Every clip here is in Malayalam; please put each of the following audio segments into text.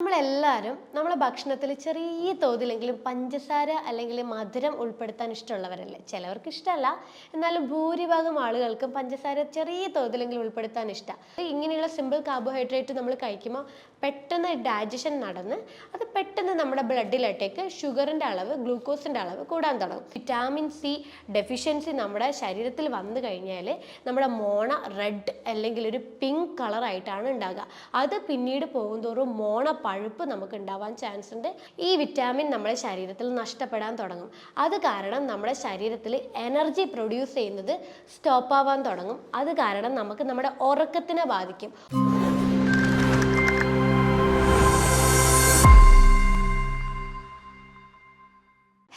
നമ്മളെല്ലാവരും നമ്മളെ ഭക്ഷണത്തിൽ ചെറിയ തോതിലെങ്കിലും പഞ്ചസാര അല്ലെങ്കിൽ മധുരം ഉൾപ്പെടുത്താൻ ഇഷ്ടമുള്ളവരല്ലേ? ചിലവർക്ക് ഇഷ്ടമല്ല. എന്നാലും ഭൂരിഭാഗം ആളുകൾക്കും പഞ്ചസാര ചെറിയ തോതിലെങ്കിലും ഉൾപ്പെടുത്താൻ ഇഷ്ടമാണ് ഇങ്ങനെയുള്ള സിമ്പിൾ കാർബോഹൈഡ്രേറ്റ് നമ്മൾ കഴിക്കുമ്പോൾ പെട്ടെന്ന് ഡൈജഷൻ നടന്ന് അത് പെട്ടെന്ന് നമ്മുടെ ബ്ലഡിലോട്ടേക്ക് ഷുഗറിന്റെ അളവ് ഗ്ലൂക്കോസിന്റെ അളവ് കൂടാൻ തുടങ്ങും. വിറ്റാമിൻ സി ഡെഫിഷ്യൻസി നമ്മുടെ ശരീരത്തിൽ വന്നു കഴിഞ്ഞാൽ നമ്മുടെ മോണ റെഡ് അല്ലെങ്കിൽ ഒരു പിങ്ക് കളറായിട്ടാണ് ഉണ്ടാകുക അത് പിന്നീട് പോകുന്തോറും മോണ പഴുപ്പ് നമുക്ക് ഉണ്ടാവാൻ ചാൻസ് ഉണ്ട് ഈ വിറ്റാമിൻ നമ്മുടെ ശരീരത്തിൽ നഷ്ടപ്പെടാൻ തുടങ്ങും. അത് കാരണം നമ്മുടെ ശരീരത്തിൽ എനർജി പ്രൊഡ്യൂസ് ചെയ്യുന്നത് സ്റ്റോപ്പ് ആവാൻ തുടങ്ങും. അത് കാരണം നമുക്ക് നമ്മുടെ ഉറക്കത്തിനെ ബാധിക്കും.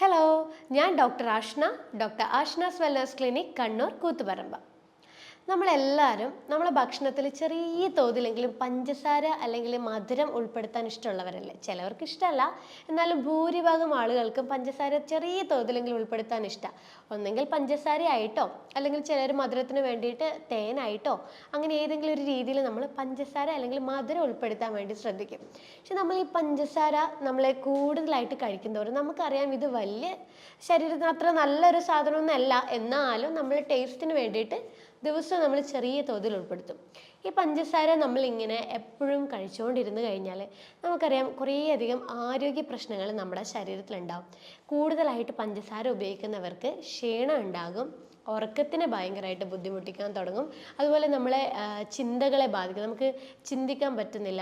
ഹലോ ഞാൻ doctor Ashna. Doctor Ashna's wellness clinic Kannur Koothuparamba. നമ്മളെല്ലാവരും നമ്മളെ ഭക്ഷണത്തിൽ ചെറിയ തോതിലെങ്കിലും പഞ്ചസാര അല്ലെങ്കിൽ മധുരം ഉൾപ്പെടുത്താൻ ഇഷ്ടമുള്ളവരല്ലേ? ചിലവർക്ക് ഇഷ്ടമല്ല. എന്നാലും ഭൂരിഭാഗം ആളുകൾക്കും പഞ്ചസാര ചെറിയ തോതിലെങ്കിലും ഉൾപ്പെടുത്താൻ ഇഷ്ടമാണ് ഒന്നെങ്കിൽ പഞ്ചസാര ആയിട്ടോ അല്ലെങ്കിൽ ചിലർ മധുരത്തിന് വേണ്ടിയിട്ട് തേനായിട്ടോ അങ്ങനെ ഏതെങ്കിലും ഒരു രീതിയിൽ നമ്മൾ പഞ്ചസാര അല്ലെങ്കിൽ മധുരം ഉൾപ്പെടുത്താൻ വേണ്ടി ശ്രദ്ധിക്കും. പക്ഷെ നമ്മൾ ഈ പഞ്ചസാര നമ്മളെ കൂടുതലായിട്ട് കഴിക്കുന്നവരും നമുക്കറിയാം ഇത് വലിയ ശരീരത്തിന് അത്ര നല്ലൊരു സാധനമൊന്നുമല്ല എന്നാലും നമ്മൾ ടേസ്റ്റിന് വേണ്ടിയിട്ട് ദിവസവും നമ്മൾ ചെറിയ തോതിൽ ഉൾപ്പെടുത്തും. ഈ പഞ്ചസാര നമ്മൾ ഇങ്ങനെ എപ്പോഴും കഴിച്ചുകൊണ്ടിരുന്ന് കഴിഞ്ഞാൽ നമുക്കറിയാം കുറേയധികം ആരോഗ്യ പ്രശ്നങ്ങൾ നമ്മുടെ ശരീരത്തിലുണ്ടാവും. കൂടുതലായിട്ട് പഞ്ചസാര ഉപയോഗിക്കുന്നവർക്ക് ക്ഷീണം ഉണ്ടാകും ഉറക്കത്തിനെ ഭയങ്കരമായിട്ട് ബുദ്ധിമുട്ടിക്കാൻ തുടങ്ങും. അതുപോലെ നമ്മളെ ചിന്തകളെ ബാധിക്കും. നമുക്ക് ചിന്തിക്കാൻ പറ്റുന്നില്ല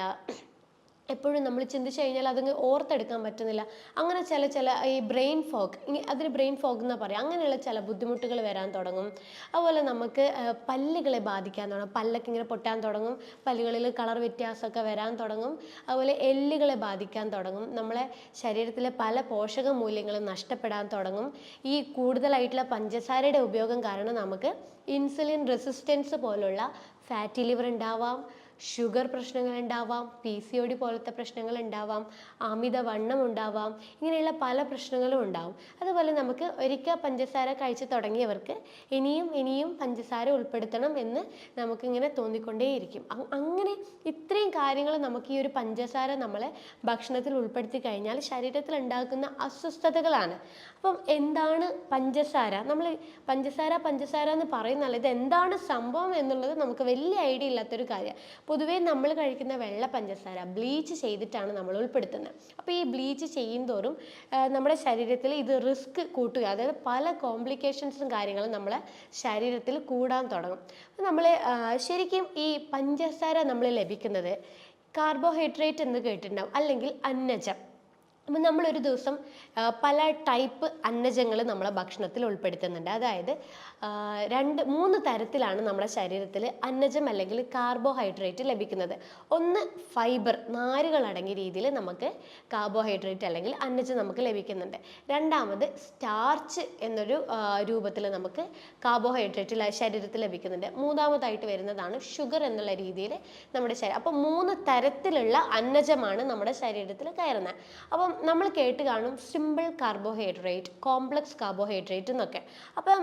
എപ്പോഴും നമ്മൾ ചിന്തിച്ചു കഴിഞ്ഞാൽ അതങ്ങ് ഓർത്തെടുക്കാൻ പറ്റുന്നില്ല. അങ്ങനെ ചില ചില ഈ ബ്രെയിൻ ഫോഗ് അതിന് ബ്രെയിൻ ഫോഗ് എന്ന് പറയാം. അങ്ങനെയുള്ള ചില ബുദ്ധിമുട്ടുകൾ വരാൻ തുടങ്ങും. അതുപോലെ നമുക്ക് പല്ലുകളെ ബാധിക്കാൻ തുടങ്ങും. പല്ലൊക്കെ ഇങ്ങനെ പൊട്ടാൻ തുടങ്ങും. പല്ലുകളിൽ കളർ വ്യത്യാസമൊക്കെ വരാൻ തുടങ്ങും. അതുപോലെ എല്ലുകളെ ബാധിക്കാൻ തുടങ്ങും. നമ്മളെ ശരീരത്തിലെ പല പോഷക മൂല്യങ്ങളും നഷ്ടപ്പെടാൻ തുടങ്ങും. ഈ കൂടുതലായിട്ടുള്ള പഞ്ചസാരയുടെ ഉപയോഗം കാരണം നമുക്ക് ഇൻസുലിൻ റെസിസ്റ്റൻസ് പോലുള്ള ഫാറ്റി ലിവർ ഉണ്ടാവാം. ഷുഗർ പ്രശ്നങ്ങൾ ഉണ്ടാവാം പി സി ഒ ഡി പോലത്തെ പ്രശ്നങ്ങൾ ഉണ്ടാവാം അമിതവണ്ണം ഉണ്ടാവാം ഇങ്ങനെയുള്ള പല പ്രശ്നങ്ങളും ഉണ്ടാവും. അതുപോലെ നമുക്ക് ഒരിക്കൽ പഞ്ചസാര കഴിച്ച് തുടങ്ങിയവർക്ക് ഇനിയും ഇനിയും പഞ്ചസാര ഉൾപ്പെടുത്തണം എന്ന് നമുക്കിങ്ങനെ തോന്നിക്കൊണ്ടേയിരിക്കും. അങ്ങനെ ഇത്രയും കാര്യങ്ങൾ നമുക്ക് ഈ ഒരു പഞ്ചസാര നമ്മളെ ഭക്ഷണത്തിൽ ഉൾപ്പെടുത്തി കഴിഞ്ഞാൽ ശരീരത്തിൽ ഉണ്ടാക്കുന്ന അസ്വസ്ഥതകളാണ്. അപ്പം എന്താണ് പഞ്ചസാര? നമ്മൾ പഞ്ചസാര പഞ്ചസാര എന്ന് പറയുന്നതല്ല ഇത് എന്താണ് സംഭവം എന്നുള്ളത് നമുക്ക് വലിയ ഐഡിയ ഇല്ലാത്തൊരു കാര്യമാണ് പൊതുവേ നമ്മൾ കഴിക്കുന്ന വെള്ള പഞ്ചസാര ബ്ലീച്ച് ചെയ്തിട്ടാണ് നമ്മൾ ഉൾപ്പെടുത്തുന്നത്. അപ്പോൾ ഈ ബ്ലീച്ച് ചെയ്യുന്തോറും ആ, നമ്മുടെ ശരീരത്തിൽ ഇത് റിസ്ക് കൂട്ടുക. അതായത് പല കോംപ്ലിക്കേഷൻസും കാര്യങ്ങളും നമ്മളെ ശരീരത്തിൽ കൂടാൻ തുടങ്ങും. നമ്മൾ ശരിക്കും ഈ പഞ്ചസാര നമ്മൾ ലഭിക്കുന്നത് കാർബോഹൈഡ്രേറ്റ് എന്ന് കേട്ടിട്ടുണ്ടാവും. അല്ലെങ്കിൽ അന്നജം. അപ്പം നമ്മളൊരു ദിവസം പല ടൈപ്പ് അന്നജങ്ങൾ നമ്മളെ ഭക്ഷണത്തിൽ ഉൾപ്പെടുത്തുന്നുണ്ട്. അതായത് രണ്ട് മൂന്ന് തരത്തിലാണ് നമ്മുടെ ശരീരത്തിൽ അന്നജം അല്ലെങ്കിൽ കാർബോഹൈഡ്രേറ്റ് ലഭിക്കുന്നത്. ഒന്ന് ഫൈബർ നാരുകൾ അടങ്ങിയ രീതിയിൽ നമുക്ക് കാർബോഹൈഡ്രേറ്റ് അല്ലെങ്കിൽ അന്നജം നമുക്ക് ലഭിക്കുന്നുണ്ട്. രണ്ടാമത് സ്റ്റാർച്ച് എന്നൊരു രൂപത്തിൽ നമുക്ക് കാർബോഹൈഡ്രേറ്റ് ശരീരത്തിൽ ലഭിക്കുന്നുണ്ട്. മൂന്നാമതായിട്ട് വരുന്നതാണ് ഷുഗർ എന്നുള്ള രീതിയിൽ നമ്മുടെ ശരീരം അപ്പോൾ മൂന്ന് തരത്തിലുള്ള അന്നജമാണ് നമ്മുടെ ശരീരത്തിൽ കയറുന്നത്. അപ്പം നമ്മൾ കേട്ട് കാണും സിമ്പിൾ കാർബോഹൈഡ്രേറ്റ് കോംപ്ലക്സ് കാർബോഹൈഡ്രേറ്റ് എന്നൊക്കെ. അപ്പം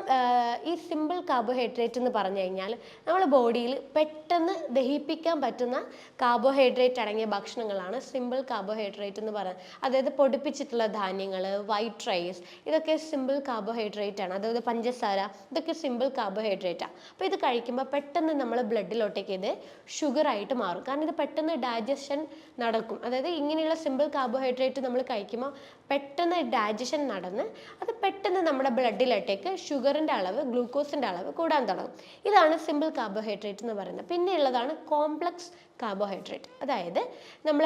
ഈ സിമ്പിൾ കാർബോഹൈഡ്രേറ്റ് എന്ന് പറഞ്ഞു കഴിഞ്ഞാൽ നമ്മൾ ബോഡിയിൽ പെട്ടെന്ന് ദഹിപ്പിക്കാൻ പറ്റുന്ന കാർബോഹൈഡ്രേറ്റ് അടങ്ങിയ ഭക്ഷണങ്ങളാണ് സിമ്പിൾ കാർബോഹൈഡ്രേറ്റ് എന്ന് പറയുന്നത്. അതായത് പൊടിപ്പിച്ചിട്ടുള്ള ധാന്യങ്ങൾ വൈറ്റ് റൈസ് ഇതൊക്കെ സിമ്പിൾ കാർബോഹൈഡ്രേറ്റ് ആണ്. അതായത് പഞ്ചസാര ഇതൊക്കെ സിമ്പിൾ കാർബോഹൈഡ്രേറ്റ് ആണ് അപ്പോൾ ഇത് കഴിക്കുമ്പോൾ പെട്ടെന്ന് നമ്മൾ ബ്ലഡിലോട്ടേക്ക് ഇത് ഷുഗർ ആയിട്ട് മാറും. കാരണം ഇത് പെട്ടെന്ന് ഡൈജഷൻ നടക്കും. അതായത് ഇങ്ങനെയുള്ള സിമ്പിൾ കാർബോഹൈഡ്രേറ്റ് നമ്മൾ കഴിക്കുമ്പോൾ പെട്ടെന്ന് ഡൈജഷൻ നടന്ന് അത് പെട്ടെന്ന് നമ്മുടെ ബ്ലഡിലോട്ടേക്ക് ഷുഗറിന്റെ അളവ് ഗ്ലൂക്കോസിന്റെ അളവ് കൂടാൻ തുടങ്ങും. ഇതാണ് സിമ്പിൾ കാർബോഹൈഡ്രേറ്റ് എന്ന് പറയുന്നത്. പിന്നെ ഉള്ളതാണ് കോംപ്ലക്സ് കാർബോഹൈഡ്രേറ്റ് അതായത് നമ്മൾ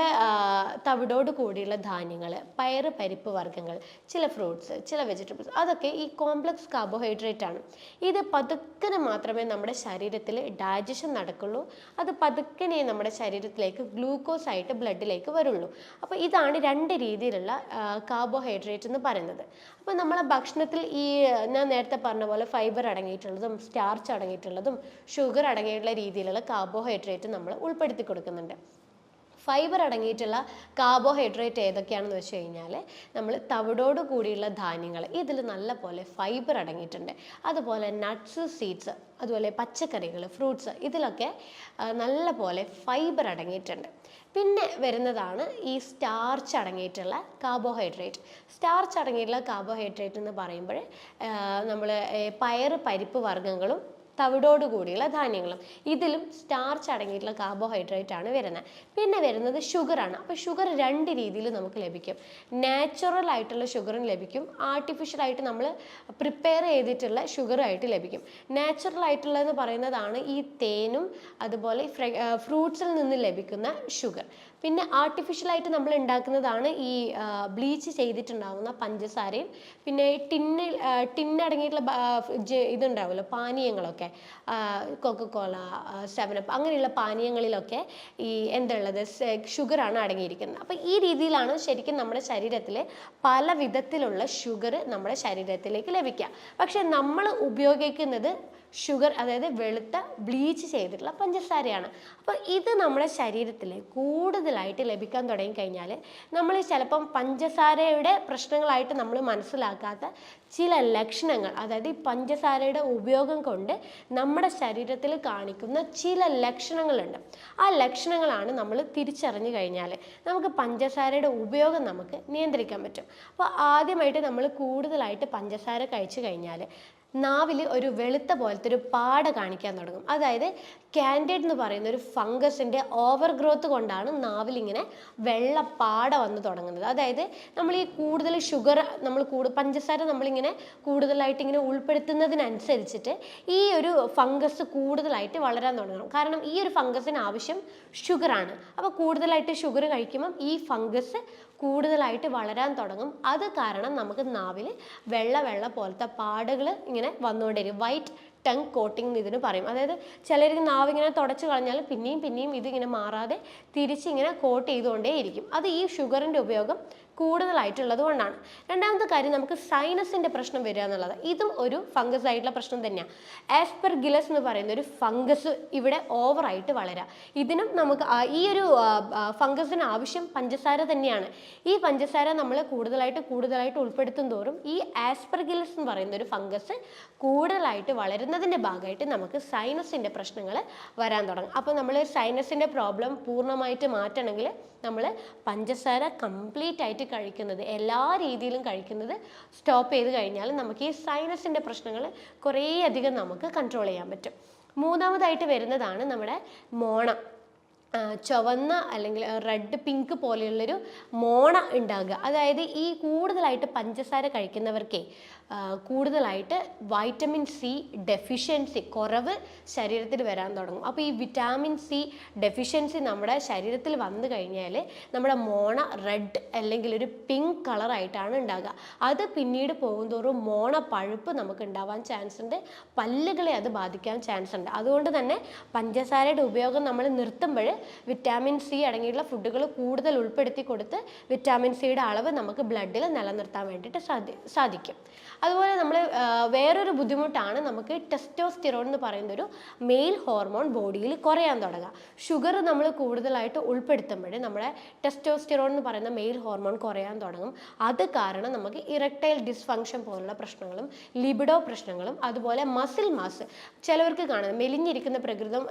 തവിടോട് കൂടിയുള്ള ധാന്യങ്ങൾ പയറ് പരിപ്പ് വർഗങ്ങൾ ചില ഫ്രൂട്ട്സ് ചില വെജിറ്റബിൾസ് അതൊക്കെ ഈ കോംപ്ലക്സ് കാർബോഹൈഡ്രേറ്റ് ആണ്. ഇത് പതുക്കനെ മാത്രമേ നമ്മുടെ ശരീരത്തിൽ ഡൈജഷൻ നടക്കുള്ളൂ. അത് പതുക്കനെ നമ്മുടെ ശരീരത്തിലേക്ക് ഗ്ലൂക്കോസ് ആയിട്ട് ബ്ലഡിലേക്ക് വരുള്ളൂ. അപ്പോൾ ഇതാണ് രണ്ട് രീതിയിലുള്ള കാർബോഹൈഡ്രേറ്റ് എന്ന് പറയുന്നത്. അപ്പോൾ നമ്മളെ ഭക്ഷണത്തിൽ ഈ ഞാൻ നേരത്തെ പറഞ്ഞ പോലെ ഫൈബർ അടങ്ങിയിട്ടുള്ളതും സ്റ്റാർച്ച് അടങ്ങിയിട്ടുള്ളതും ഷുഗർ അടങ്ങിയിട്ടുള്ള രീതിയിലുള്ള കാർബോഹൈഡ്രേറ്റ് നമ്മൾ ഉൾപ്പെടുത്തി കൊടുക്കുന്നുണ്ട്. ഫൈബർ അടങ്ങിയിട്ടുള്ള കാർബോഹൈഡ്രേറ്റ് ഏതൊക്കെയാണെന്ന് വെച്ച് കഴിഞ്ഞാൽ നമ്മൾ തവിടോട് കൂടിയുള്ള ധാന്യങ്ങൾ ഇതിൽ നല്ല പോലെ ഫൈബർ അടങ്ങിയിട്ടുണ്ട്. അതുപോലെ നട്ട്സ് സീഡ്സ് അതുപോലെ പച്ചക്കറികൾ ഫ്രൂട്ട്സ് ഇതിലൊക്കെ നല്ല പോലെ ഫൈബർ അടങ്ങിയിട്ടുണ്ട്. പിന്നെ വരുന്നതാണ് ഈ സ്റ്റാർച്ച് അടങ്ങിയിട്ടുള്ള കാർബോഹൈഡ്രേറ്റ് സ്റ്റാർച്ച് അടങ്ങിയിട്ടുള്ള കാർബോഹൈഡ്രേറ്റ് എന്ന് പറയുമ്പോൾ നമ്മൾ പയർ പരിപ്പ് വർഗങ്ങളും തവിടോട് കൂടിയുള്ള ധാന്യങ്ങളും. ഇതിലും സ്റ്റാർച്ച് അടങ്ങിയിട്ടുള്ള കാർബോഹൈഡ്രേറ്റ് ആണ് വരുന്നത്. പിന്നെ വരുന്നത് ഷുഗറാണ് അപ്പോൾ ഷുഗർ രണ്ട് രീതിയിൽ നമുക്ക് ലഭിക്കും. നാച്ചുറൽ ആയിട്ടുള്ള ഷുഗറും ലഭിക്കും. ആർട്ടിഫിഷ്യൽ ആയിട്ട് നമ്മൾ പ്രിപ്പയർ ചെയ്തിട്ടുള്ള ഷുഗറായിട്ട് ലഭിക്കും. നാച്ചുറൽ ആയിട്ടുള്ളതെന്ന് പറയുന്നതാണ് ഈ തേനും അതുപോലെ ഫ്രൂട്ട്സിൽ നിന്ന് ലഭിക്കുന്ന ഷുഗർ പിന്നെ ആർട്ടിഫിഷ്യലായിട്ട് നമ്മൾ ഉണ്ടാക്കുന്നതാണ് ഈ ബ്ലീച്ച് ചെയ്തിട്ടുണ്ടാവുന്ന പഞ്ചസാരയും. പിന്നെ ടിന്നിൽ ടിന്നടങ്ങിയിട്ടുള്ള ഇതുണ്ടാവുമല്ലോ പാനീയങ്ങളൊക്കെ. കൊക്കക്കോള സെവനപ്പ് അങ്ങനെയുള്ള പാനീയങ്ങളിലൊക്കെ ഈ എന്തുള്ളത് ഷുഗറാണ് അടങ്ങിയിരിക്കുന്നത്. അപ്പോൾ ഈ രീതിയിലാണ് ശരിക്കും നമ്മുടെ ശരീരത്തിൽ പല വിധത്തിലുള്ള ഷുഗർ നമ്മുടെ ശരീരത്തിലേക്ക് ലഭിക്കുക. പക്ഷെ നമ്മൾ ഉപയോഗിക്കുന്നത് ഷുഗർ അതായത് വെളുത്ത ബ്ലീച്ച് ചെയ്തിട്ടുള്ള പഞ്ചസാരയാണ്. അപ്പോൾ ഇത് നമ്മുടെ ശരീരത്തിൽ കൂടുതലായിട്ട് ലഭിക്കാൻ തുടങ്ങി കഴിഞ്ഞാൽ നമ്മൾ ചിലപ്പം പഞ്ചസാരയുടെ പ്രശ്നങ്ങളായിട്ട് നമ്മൾ മനസ്സിലാക്കാത്ത ചില ലക്ഷണങ്ങൾ അതായത് ഈ പഞ്ചസാരയുടെ ഉപയോഗം കൊണ്ട് നമ്മുടെ ശരീരത്തിൽ കാണിക്കുന്ന ചില ലക്ഷണങ്ങളുണ്ട്. ആ ലക്ഷണങ്ങളാണ് നമ്മൾ തിരിച്ചറിഞ്ഞു കഴിഞ്ഞാൽ നമുക്ക് പഞ്ചസാരയുടെ ഉപയോഗം നമുക്ക് നിയന്ത്രിക്കാൻ പറ്റും. അപ്പോൾ ആദ്യമായിട്ട് നമ്മൾ കൂടുതലായിട്ട് പഞ്ചസാര കഴിച്ചു കഴിഞ്ഞാൽ നാവിൽ ഒരു വെളുത്ത പോലത്തെ ഒരു പാട കാണിക്കാൻ തുടങ്ങും. അതായത് കാൻഡിഡ് എന്ന് പറയുന്ന ഒരു ഫംഗസിന്റെ ഓവർ ഗ്രോത്ത് കൊണ്ടാണ് നാവിൽ ഇങ്ങനെ വെള്ള പാട വന്ന് തുടങ്ങുന്നത്. അതായത് നമ്മൾ ഈ കൂടുതൽ ഷുഗർ നമ്മൾ കൂടു പഞ്ചസാര നമ്മളിങ്ങനെ കൂടുതലായിട്ട് ഇങ്ങനെ ഉൾപ്പെടുത്തുന്നതിനനുസരിച്ചിട്ട് ഈ ഒരു ഫംഗസ് കൂടുതലായിട്ട് വളരാൻ തുടങ്ങണം കാരണം ഈ ഒരു ഫംഗസിന് ആവശ്യം ഷുഗറാണ് അപ്പോൾ കൂടുതലായിട്ട് ഷുഗർ കഴിക്കുമ്പം ഈ ഫംഗസ് കൂടുതലായിട്ട് വളരാൻ തുടങ്ങും. അത് കാരണം നമുക്ക് നാവിൽ വെള്ള വെള്ള പോലത്തെ പാടുകൾ ഇങ്ങനെ വന്നുകൊണ്ടിരിക്കും വൈറ്റ് ടങ് കോട്ടിംഗ് ഇതിന് പറയും. അതായത് ചിലർക്ക് നാവ് ഇങ്ങനെ തുടച്ച് കളഞ്ഞാൽ പിന്നെയും പിന്നെയും ഇതിങ്ങനെ മാറാതെ തിരിച്ചിങ്ങനെ കോട്ട് ചെയ്തുകൊണ്ടേയിരിക്കും. അത് ഈ ഷുഗറിന്റെ ഉപയോഗം കൂടുതലായിട്ടുള്ളത് കൊണ്ടാണ് രണ്ടാമത്തെ കാര്യം നമുക്ക് സൈനസിന്റെ പ്രശ്നം വരിക എന്നുള്ളത്. ഇതും ഒരു ഫംഗസ് ആയിട്ടുള്ള പ്രശ്നം തന്നെയാണ് ആസ്പെർഗിലസ് എന്ന് പറയുന്ന ഒരു ഫംഗസ് ഇവിടെ ഓവറായിട്ട് വളരാം. ഇതിനും നമുക്ക് ഈ ഒരു ഫംഗസിന് ആവശ്യം പഞ്ചസാര തന്നെയാണ്. ഈ പഞ്ചസാര നമ്മൾ കൂടുതലായിട്ട് കൂടുതലായിട്ട് ഉൾപ്പെടുത്തും തോറും ഈ ആസ്പെർഗിലസ് എന്ന് പറയുന്ന ഒരു ഫംഗസ് കൂടുതലായിട്ട് വളരുന്നതിന്റെ ഭാഗമായിട്ട് നമുക്ക് സൈനസിന്റെ പ്രശ്നങ്ങൾ വരാൻ തുടങ്ങും. അപ്പോൾ നമ്മൾ സൈനസിന്റെ പ്രോബ്ലം പൂർണമായിട്ട് മാറ്റണമെങ്കിൽ നമ്മൾ പഞ്ചസാര കംപ്ലീറ്റ് ആയിട്ട് കഴിക്കുന്നത് എല്ലാ രീതിയിലും കഴിക്കുന്നത് സ്റ്റോപ്പ് ചെയ്ത് കഴിഞ്ഞാൽ നമുക്ക് ഈ സൈനസിന്റെ പ്രശ്നങ്ങൾ കുറേയധികം നമുക്ക് കൺട്രോൾ ചെയ്യാൻ പറ്റും. മൂന്നാമതായിട്ട് വരുന്നതാണ് നമ്മുടെ മോണ. ചുവന്ന അല്ലെങ്കിൽ റെഡ് പിങ്ക് പോലെയുള്ളൊരു മോണ ഉണ്ടാകുക. അതായത് ഈ കൂടുതലായിട്ട് പഞ്ചസാര കഴിക്കുന്നവർക്കേ കൂടുതലായിട്ട് വൈറ്റമിൻ സി ഡെഫിഷ്യൻസി കുറവ് ശരീരത്തിൽ വരാൻ തുടങ്ങും. അപ്പോൾ ഈ വിറ്റാമിൻ സി ഡെഫിഷ്യൻസി നമ്മുടെ ശരീരത്തിൽ വന്നു കഴിഞ്ഞാൽ നമ്മുടെ മോണ റെഡ് അല്ലെങ്കിൽ ഒരു പിങ്ക് കളറായിട്ടാണ് ഉണ്ടാകുക അത് പിന്നീട് പോകുന്തോറും മോണ പഴുപ്പ് നമുക്ക് ഉണ്ടാവാൻ ചാൻസ് ഉണ്ട്. പല്ലുകളെ അത് ബാധിക്കാൻ ചാൻസ് ഉണ്ട്. അതുകൊണ്ട് തന്നെ പഞ്ചസാരയുടെ ഉപയോഗം നമ്മൾ നിർത്തുമ്പോൾ വിറ്റാമിൻ സി അടങ്ങിയിട്ടുള്ള ഫുഡുകൾ കൂടുതൽ ഉൾപ്പെടുത്തി കൊടുത്ത് വിറ്റാമിൻ സിയുടെ അളവ് നമുക്ക് ബ്ലഡിൽ നിലനിർത്താൻ വേണ്ടിയിട്ട് സാധി സാധിക്കും. അതുപോലെ നമ്മൾ വേറൊരു ബുദ്ധിമുട്ടാണ് നമുക്ക് ടെസ്റ്റോസ്റ്റിറോൺ എന്ന് പറയുന്ന ഒരു മെയിൽ ഹോർമോൺ ബോഡിയിൽ കുറയാൻ തുടങ്ങുക. ഷുഗർ നമ്മൾ കൂടുതലായിട്ട് ഉൾപ്പെടുത്തുമ്പോഴേ നമ്മുടെ ടെസ്റ്റോസ്റ്റിറോൺ എന്ന് പറയുന്ന മെയിൽ ഹോർമോൺ കുറയാൻ തുടങ്ങും. അത് കാരണം നമുക്ക് ഇറക്ടൈൽ ഡിസ്ഫങ്ഷൻ പോലുള്ള പ്രശ്നങ്ങളും ലിബിഡോ പ്രശ്നങ്ങളും അതുപോലെ മസിൽ മാസ്. ചിലവർക്ക് കാണാം മെലിഞ്ഞിരിക്കുന്ന പ്രകൃതം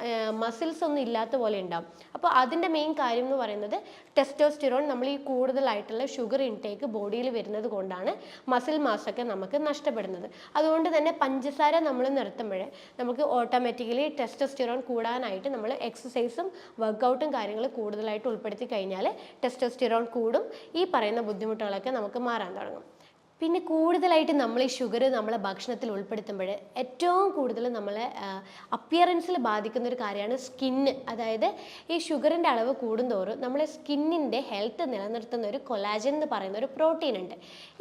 മസിൽസ് ഒന്നും ഇല്ലാത്ത പോലെ ഉണ്ടാവും. അപ്പോൾ അതിന്റെ മെയിൻ കാര്യം എന്ന് പറയുന്നത് ടെസ്റ്റോസ്റ്റിറോൺ നമ്മൾ ഈ കൂടുതലായിട്ടുള്ള ഷുഗർ ഇൻടേക്ക് ബോഡിയിൽ വരുന്നത് കൊണ്ടാണ് മസിൽ മാസൊക്കെ നമുക്ക് നഷ്ടപ്പെടുന്നത്. അതുകൊണ്ട് തന്നെ പഞ്ചസാര നമ്മൾ നിർത്തുമ്പോൾ നമുക്ക് ഓട്ടോമാറ്റിക്കലി ടെസ്റ്റോസ്റ്റിറോൺ കൂടാനായിട്ട് നമ്മൾ എക്സസൈസും വർക്കൗട്ടും കാര്യങ്ങൾ കൂടുതലായിട്ട് ഉൾപ്പെടുത്തി കഴിഞ്ഞാൽ ടെസ്റ്റോസ്റ്റിറോൺ കൂടും. ഈ പറയുന്ന ബുദ്ധിമുട്ടുകളൊക്കെ നമുക്ക് മാറാൻ തുടങ്ങും. പിന്നെ കൂടുതലായിട്ട് നമ്മൾ ഈ ഷുഗർ നമ്മളെ ഭക്ഷണത്തിൽ ഉൾപ്പെടുത്തുമ്പോൾ ഏറ്റവും കൂടുതൽ നമ്മളെ അപ്പിയറൻസിൽ ബാധിക്കുന്ന ഒരു കാര്യമാണ് സ്കിന്ന്. അതായത് ഈ ഷുഗറിന്റെ അളവ് കൂടുന്തോറും നമ്മളെ സ്കിന്നിന്റെ ഹെൽത്ത് നിലനിർത്തുന്ന ഒരു കൊലാജൻ എന്ന് പറയുന്ന ഒരു പ്രോട്ടീൻ ഉണ്ട്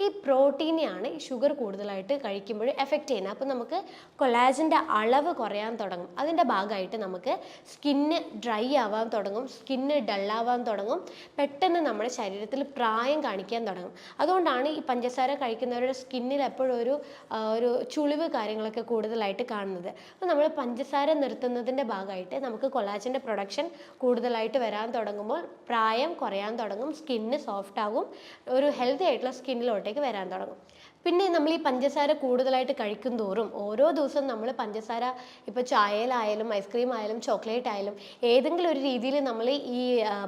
ഈ പ്രോട്ടീനെയാണ് ഈ ഷുഗർ കൂടുതലായിട്ട് കഴിക്കുമ്പോൾ എഫക്റ്റ് ചെയ്യുന്നത്. അപ്പോൾ നമുക്ക് കൊലാജന്റെ അളവ് കുറയാൻ തുടങ്ങും. അതിന്റെ ഭാഗമായിട്ട് നമുക്ക് സ്കിന്ന് ഡ്രൈ ആവാൻ തുടങ്ങും സ്കിന്ന് ഡള്ളാവാൻ തുടങ്ങും പെട്ടെന്ന് നമ്മുടെ ശരീരത്തിൽ പ്രായം കാണിക്കാൻ തുടങ്ങും. അതുകൊണ്ടാണ് ഈ പഞ്ചസാര കഴിക്കുന്നവരുടെ സ്കിന്നിൽ എപ്പോഴും ഒരു ഒരു ചുളിവ് കാര്യങ്ങളൊക്കെ കൂടുതലായിട്ട് കാണുന്നത്. അപ്പോൾ നമ്മൾ പഞ്ചസാര നിർത്തുന്നതിന്റെ ഭാഗമായിട്ട് നമുക്ക് കൊളാച്ചിന്റെ പ്രൊഡക്ഷൻ കൂടുതലായിട്ട് വരാൻ തുടങ്ങുമ്പോൾ പ്രായം കുറയാൻ തുടങ്ങും സ്കിന്ന് സോഫ്റ്റ് ആകും ഒരു ഹെൽത്തി ആയിട്ടുള്ള സ്കിന്നിലോട്ടേക്ക് വരാൻ തുടങ്ങും. പിന്നെ നമ്മൾ ഈ പഞ്ചസാര കൂടുതലായിട്ട് കഴിക്കും തോറും ഓരോ ദിവസവും നമ്മൾ പഞ്ചസാര ഇപ്പോൾ ചായയിലായാലും ഐസ്ക്രീം ആയാലും ചോക്ലേറ്റ് ആയാലും ഏതെങ്കിലും ഒരു രീതിയിൽ നമ്മൾ ഈ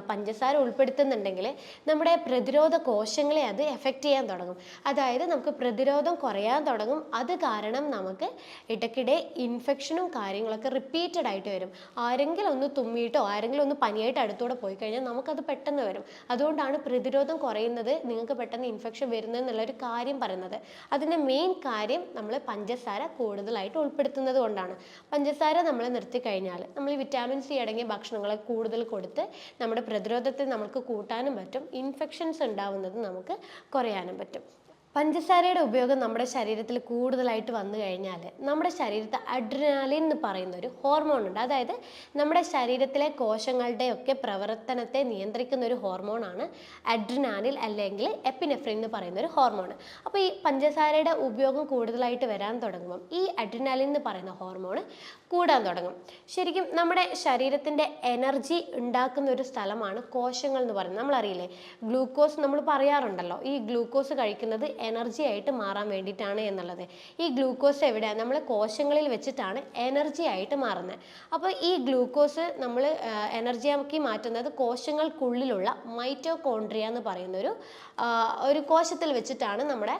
പഞ്ചസാര ഉൾപ്പെടുത്തുന്നുണ്ടെങ്കിൽ നമ്മുടെ പ്രതിരോധ കോശങ്ങളെ അത് എഫക്റ്റ് ചെയ്യാൻ തുടങ്ങും. അതായത് നമുക്ക് പ്രതിരോധം കുറയാൻ തുടങ്ങും. അത് കാരണം നമുക്ക് ഇടയ്ക്കിടെ ഇൻഫെക്ഷനും കാര്യങ്ങളൊക്കെ റിപ്പീറ്റഡ് ആയിട്ട് വരും. ആരെങ്കിലും ഒന്ന് തുമ്മിയിട്ടോ ആരെങ്കിലും ഒന്ന് പനിയായിട്ട് അടുത്തൂടെ പോയി കഴിഞ്ഞാൽ നമുക്കത് പെട്ടെന്ന് വരും. അതുകൊണ്ടാണ് പ്രതിരോധം കുറയുന്നത് നിങ്ങൾക്ക് പെട്ടെന്ന് ഇൻഫെക്ഷൻ വരുന്നത് എന്നുള്ളൊരു കാര്യം പറയുന്നത്. അതിന്റെ മെയിൻ കാര്യം നമ്മൾ പഞ്ചസാര കൂടുതലായിട്ട് ഉൾപ്പെടുത്തുന്നത് കൊണ്ടാണ്. പഞ്ചസാര നമ്മൾ നിർത്തി കഴിഞ്ഞാൽ നമ്മൾ വിറ്റാമിൻ സി അടങ്ങിയ ഭക്ഷണങ്ങളെ കൂടുതൽ കൊടുത്ത് നമ്മുടെ പ്രതിരോധത്തെ നമുക്ക് കൂട്ടാനും പറ്റും ഇൻഫെക്ഷൻസ് ഉണ്ടാവുന്നത് നമുക്ക് കുറയാനും പറ്റും. പഞ്ചസാരയുടെ ഉപയോഗം നമ്മുടെ ശരീരത്തിൽ കൂടുതലായിട്ട് വന്നു കഴിഞ്ഞാൽ നമ്മുടെ ശരീരത്തെ അഡ്രിനാലിൻ എന്ന് പറയുന്ന ഒരു ഹോർമോൺ ഉണ്ട്. അതായത് നമ്മുടെ ശരീരത്തിലെ കോശങ്ങളുടെ ഒക്കെ പ്രവർത്തനത്തെ നിയന്ത്രിക്കുന്ന ഒരു ഹോർമോണാണ് അഡ്രിനാലിൻ അല്ലെങ്കിൽ എപ്പിനെഫ്രിൻ എന്ന് പറയുന്ന ഒരു ഹോർമോൺ അപ്പോൾ ഈ പഞ്ചസാരയുടെ ഉപയോഗം കൂടുതലായിട്ട് വരാൻ തുടങ്ങുമ്പം ഈ അഡ്രിനാലിൻ എന്ന് പറയുന്ന ഹോർമോൺ കൂടാൻ തുടങ്ങും. ശരിക്കും നമ്മുടെ ശരീരത്തിന്റെ എനർജി ഉണ്ടാക്കുന്ന ഒരു സ്ഥലമാണ് കോശങ്ങൾ എന്ന് പറയുന്നത്. നമ്മളറിയില്ലേ ഗ്ലൂക്കോസ് നമ്മൾ പറയാറുണ്ടല്ലോ ഈ ഗ്ലൂക്കോസ് കഴിക്കുന്നത് എനർജി ആയിട്ട് മാറാൻ വേണ്ടിയിട്ടാണ് എന്നുള്ളത്. ഈ ഗ്ലൂക്കോസ് എവിടെയാണ് നമ്മൾ കോശങ്ങളിൽ വെച്ചിട്ടാണ് എനർജി ആയിട്ട് മാറുന്നത്. അപ്പോൾ ഈ ഗ്ലൂക്കോസ് നമ്മൾ എനർജി ആക്കി മാറ്റുന്നത് കോശങ്ങൾക്കുള്ളിലുള്ള മൈറ്റോകോൺട്രിയ എന്ന് പറയുന്ന ഒരു ഒരു കോശത്തിൽ വെച്ചിട്ടാണ് നമ്മുടെ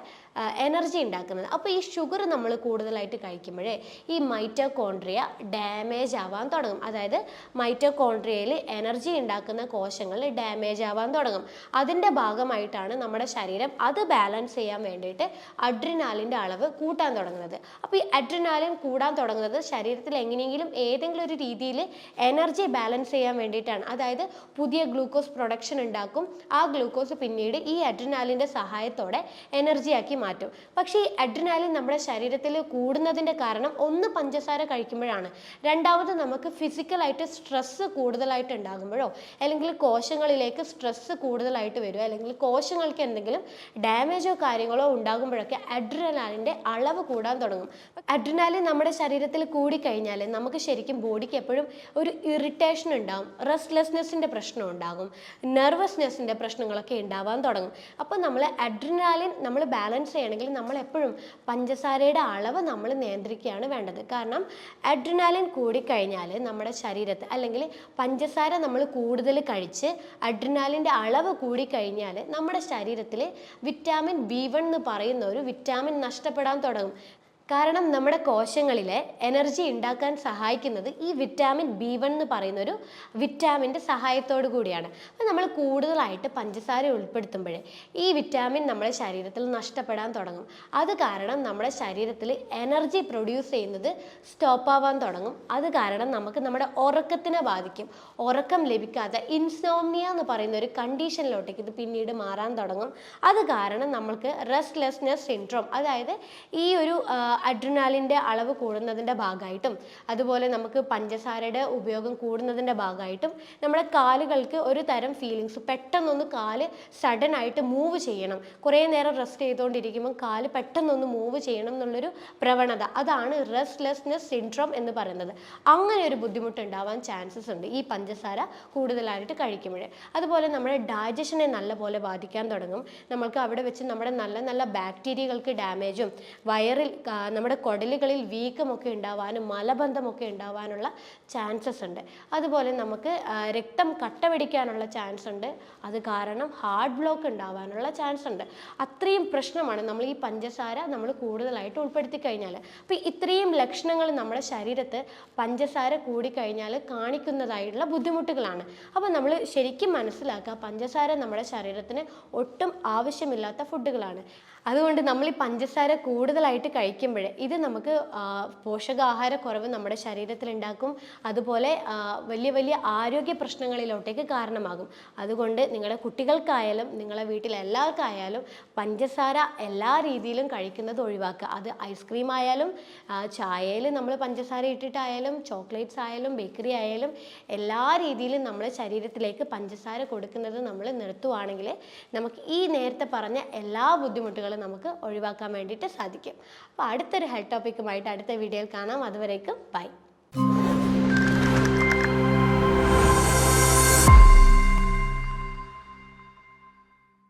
എനർജി ഉണ്ടാക്കുന്നത് അപ്പോൾ ഈ ഷുഗർ നമ്മൾ കൂടുതലായിട്ട് കഴിക്കുമ്പോഴേ ഈ മൈറ്റോകോൺട്രിയ ഡാമേജ് ആവാൻ തുടങ്ങും. അതായത് മൈറ്റോകോൺട്രിയയിൽ എനർജി ഉണ്ടാക്കുന്ന കോശങ്ങൾ ഡാമേജ് ആവാൻ തുടങ്ങും. അതിന്റെ ഭാഗമായിട്ടാണ് നമ്മുടെ ശരീരം അത് ബാലൻസ് ചെയ്യാൻ വേണ്ടിയിട്ട് അഡ്രിനാലിന്റെ അളവ് കൂട്ടാൻ തുടങ്ങുന്നത്. അപ്പോൾ ഈ അഡ്രിനാലിൻ കൂടാൻ തുടങ്ങുന്നത് ശരീരത്തിൽ എങ്ങനെയെങ്കിലും ഏതെങ്കിലും ഒരു രീതിയിൽ എനർജി ബാലൻസ് ചെയ്യാൻ വേണ്ടിയിട്ടാണ്. അതായത് പുതിയ ഗ്ലൂക്കോസ് പ്രൊഡക്ഷൻ ഉണ്ടാക്കും ആ ഗ്ലൂക്കോസ് പിന്നീട് ഈ അഡ്രിനാലിന്റെ സഹായത്തോടെ എനർജിയാക്കി മാറ്റും. പക്ഷേ ഈ അഡ്രിനാലിൻ നമ്മുടെ ശരീരത്തിൽ കൂടുന്നതിന്റെ കാരണം ഒന്ന് പഞ്ചസാര കഴിക്കുമ്പോഴാണ്. രണ്ടാമത് നമുക്ക് ഫിസിക്കലായിട്ട് സ്ട്രെസ്സ് കൂടുതലായിട്ട് ഉണ്ടാകുമ്പോഴോ അല്ലെങ്കിൽ കോശങ്ങളിലേക്ക് സ്ട്രെസ്സ് കൂടുതലായിട്ട് വരുമോ അല്ലെങ്കിൽ കോശങ്ങൾക്ക് എന്തെങ്കിലും ഡാമേജോ കാര്യങ്ങളോ ഉണ്ടാകുമ്പോഴൊക്കെ അഡ്രിനാലിന്റെ അളവ് കൂടാൻ തുടങ്ങും. അഡ്രിനാലിൻ നമ്മുടെ ശരീരത്തിൽ കൂടിക്കഴിഞ്ഞാൽ നമുക്ക് ശരിക്കും ബോഡിക്ക് എപ്പോഴും ഒരു ഇറിറ്റേഷൻ ഉണ്ടാകും റെസ്റ്റ്ലെസ്നെസ്സിന്റെ പ്രശ്നം ഉണ്ടാകും നെർവസ്നെസ്സിന്റെ പ്രശ്നങ്ങളൊക്കെ ഉണ്ടാവാൻ തുടങ്ങും. അപ്പോൾ നമ്മൾ അഡ്രിനാലിൻ നമ്മൾ ബാലൻസ് ചെയ്യണമെങ്കിൽ നമ്മൾ എപ്പോഴും പഞ്ചസാരയുടെ അളവ് നമ്മൾ നിയന്ത്രിക്കുകയാണ് വേണ്ടത്. കാരണം അഡ്രിനാലിൻ കൂടിക്കഴിഞ്ഞാൽ നമ്മുടെ ശരീരത്തിൽ അല്ലെങ്കിൽ പഞ്ചസാര നമ്മൾ കൂടുതൽ കഴിച്ച് അഡ്രിനാലിന്റെ അളവ് കൂടിക്കഴിഞ്ഞാൽ നമ്മുടെ ശരീരത്തിൽ വിറ്റാമിൻ ബി വൺ എന്ന് പറയുന്ന ഒരു വിറ്റാമിൻ നഷ്ടപ്പെടാൻ തുടങ്ങും. കാരണം നമ്മുടെ കോശങ്ങളിലെ എനർജി ഉണ്ടാക്കാൻ സഹായിക്കുന്നത് ഈ വിറ്റാമിൻ ബി വൺ എന്ന് പറയുന്ന ഒരു വിറ്റാമിന്റെ സഹായത്തോടു കൂടിയാണ്. അപ്പോൾ നമ്മൾ കൂടുതലായിട്ട് പഞ്ചസാര ഉൾപ്പെടുത്തുമ്പോൾ ഈ വിറ്റാമിൻ നമ്മുടെ ശരീരത്തിൽ നഷ്ടപ്പെടാൻ തുടങ്ങും. അത് കാരണം നമ്മുടെ ശരീരത്തിൽ എനർജി പ്രൊഡ്യൂസ് ചെയ്യുന്നത് സ്റ്റോപ്പ് ആവാൻ തുടങ്ങും. അത് കാരണം നമുക്ക് നമ്മുടെ ഉറക്കത്തിനെ ബാധിക്കും. ഉറക്കം ലഭിക്കാതെ ഇൻസോംനിയ എന്ന് പറയുന്ന ഒരു കണ്ടീഷനിലോട്ടേക്ക് ഇത് പിന്നീട് മാറാൻ തുടങ്ങും. അത് കാരണം നമ്മൾക്ക് റെസ്റ്റ്ലെസ്നെസ് സിൻഡ്രോം അതായത് ഈ ഒരു അഡ്രിനാലിന്റെ അളവ് കൂടുന്നതിന്റെ ഭാഗമായിട്ടും അതുപോലെ നമുക്ക് പഞ്ചസാരയുടെ ഉപയോഗം കൂടുന്നതിന്റെ ഭാഗമായിട്ടും നമ്മുടെ കാലുകൾക്ക് ഒരു തരം ഫീലിങ്സ് പെട്ടെന്നൊന്ന് കാൽ സഡൻ ആയിട്ട് മൂവ് ചെയ്യണം. കുറേ നേരം റെസ്റ്റ് ചെയ്തുകൊണ്ടിരിക്കുമ്പോൾ കാൽ പെട്ടെന്നൊന്ന് മൂവ് ചെയ്യണം എന്നുള്ളൊരു പ്രവണത. അതാണ് റെസ്റ്റ്ലെസ്നെസ് സിൻഡ്രോം എന്ന് പറയുന്നത്. അങ്ങനെ ഒരു ബുദ്ധിമുട്ട് ഉണ്ടാവാൻ ചാൻസസ് ഉണ്ട് ഈ പഞ്ചസാര കൂടുതലായിട്ട് കഴിക്കുമ്പോൾ. അതുപോലെ നമ്മുടെ ഡൈജഷനെ നല്ലപോലെ ബാധിക്കാൻ തുടങ്ങും. നമ്മൾക്ക് അവിടെ വെച്ച് നമ്മുടെ നല്ല നല്ല ബാക്ടീരിയകൾക്ക് ഡാമേജും വയറിൽ നമ്മുടെ കുടലുകളിൽ വീക്കമൊക്കെ ഉണ്ടാവാനും മലബന്ധമൊക്കെ ഉണ്ടാവാനുള്ള ചാൻസസ് ഉണ്ട്. അതുപോലെ നമുക്ക് രക്തം കട്ട പിടിക്കാനുള്ള ചാൻസ് ഉണ്ട്. അത് കാരണം ഹാർട്ട് ബ്ലോക്ക് ഉണ്ടാവാനുള്ള ചാൻസ് ഉണ്ട്. അത്രയും പ്രശ്നമാണ് നമ്മൾ ഈ പഞ്ചസാര നമ്മൾ കൂടുതലായിട്ട് ഉൾപ്പെടുത്തി കഴിഞ്ഞാൽ അപ്പോൾ ഇത്രയും ലക്ഷണങ്ങൾ നമ്മുടെ ശരീരത്ത് പഞ്ചസാര കൂടിക്കഴിഞ്ഞാൽ കാണിക്കുന്നതായിട്ടുള്ള ബുദ്ധിമുട്ടുകളാണ്. അപ്പോൾ നമ്മൾ ശരിക്കും മനസ്സിലാക്കുക പഞ്ചസാര നമ്മുടെ ശരീരത്തിന് ഒട്ടും ആവശ്യമില്ലാത്ത ഫുഡുകളാണ് അതുകൊണ്ട് നമ്മൾ ഈ പഞ്ചസാര കൂടുതലായിട്ട് കഴിക്കുമ്പോൾ ഇത് നമുക്ക് പോഷകാഹാര പോഷകാഹാരക്കുറവ് നമ്മുടെ ശരീരത്തിൽ ഉണ്ടാക്കും അതുപോലെ വലിയ വലിയ ആരോഗ്യ പ്രശ്നങ്ങളിലോട്ടേക്ക് കാരണമാകും. അതുകൊണ്ട് നിങ്ങളുടെ കുട്ടികൾക്കായാലും നിങ്ങളെ വീട്ടിലെ എല്ലാവർക്കായാലും പഞ്ചസാര എല്ലാ രീതിയിലും കഴിക്കുന്നത് ഒഴിവാക്കുക. അത് ഐസ്ക്രീം ആയാലും ചായയിൽ നമ്മൾ പഞ്ചസാര ഇട്ടിട്ടായാലും ചോക്ലേറ്റ്സ് ആയാലും ബേക്കറി ആയാലും എല്ലാ രീതിയിലും നമ്മുടെ ശരീരത്തിലേക്ക് പഞ്ചസാര കൊടുക്കുന്നത് നമ്മൾ നിർത്തുവാണെങ്കിൽ നമുക്ക് ഈ നേരത്തെ പറഞ്ഞ എല്ലാ ബുദ്ധിമുട്ടുകളും നമുക്ക് ഒഴിവാക്കാൻ വേണ്ടിയിട്ട് സാധിക്കും. അപ്പോൾ അടുത്തൊരു ഹെൽത്ത് ടോപ്പിക്കുമായിട്ട് അടുത്ത വീഡിയോയിൽ കാണാം. അതുവരേക്കും ബൈ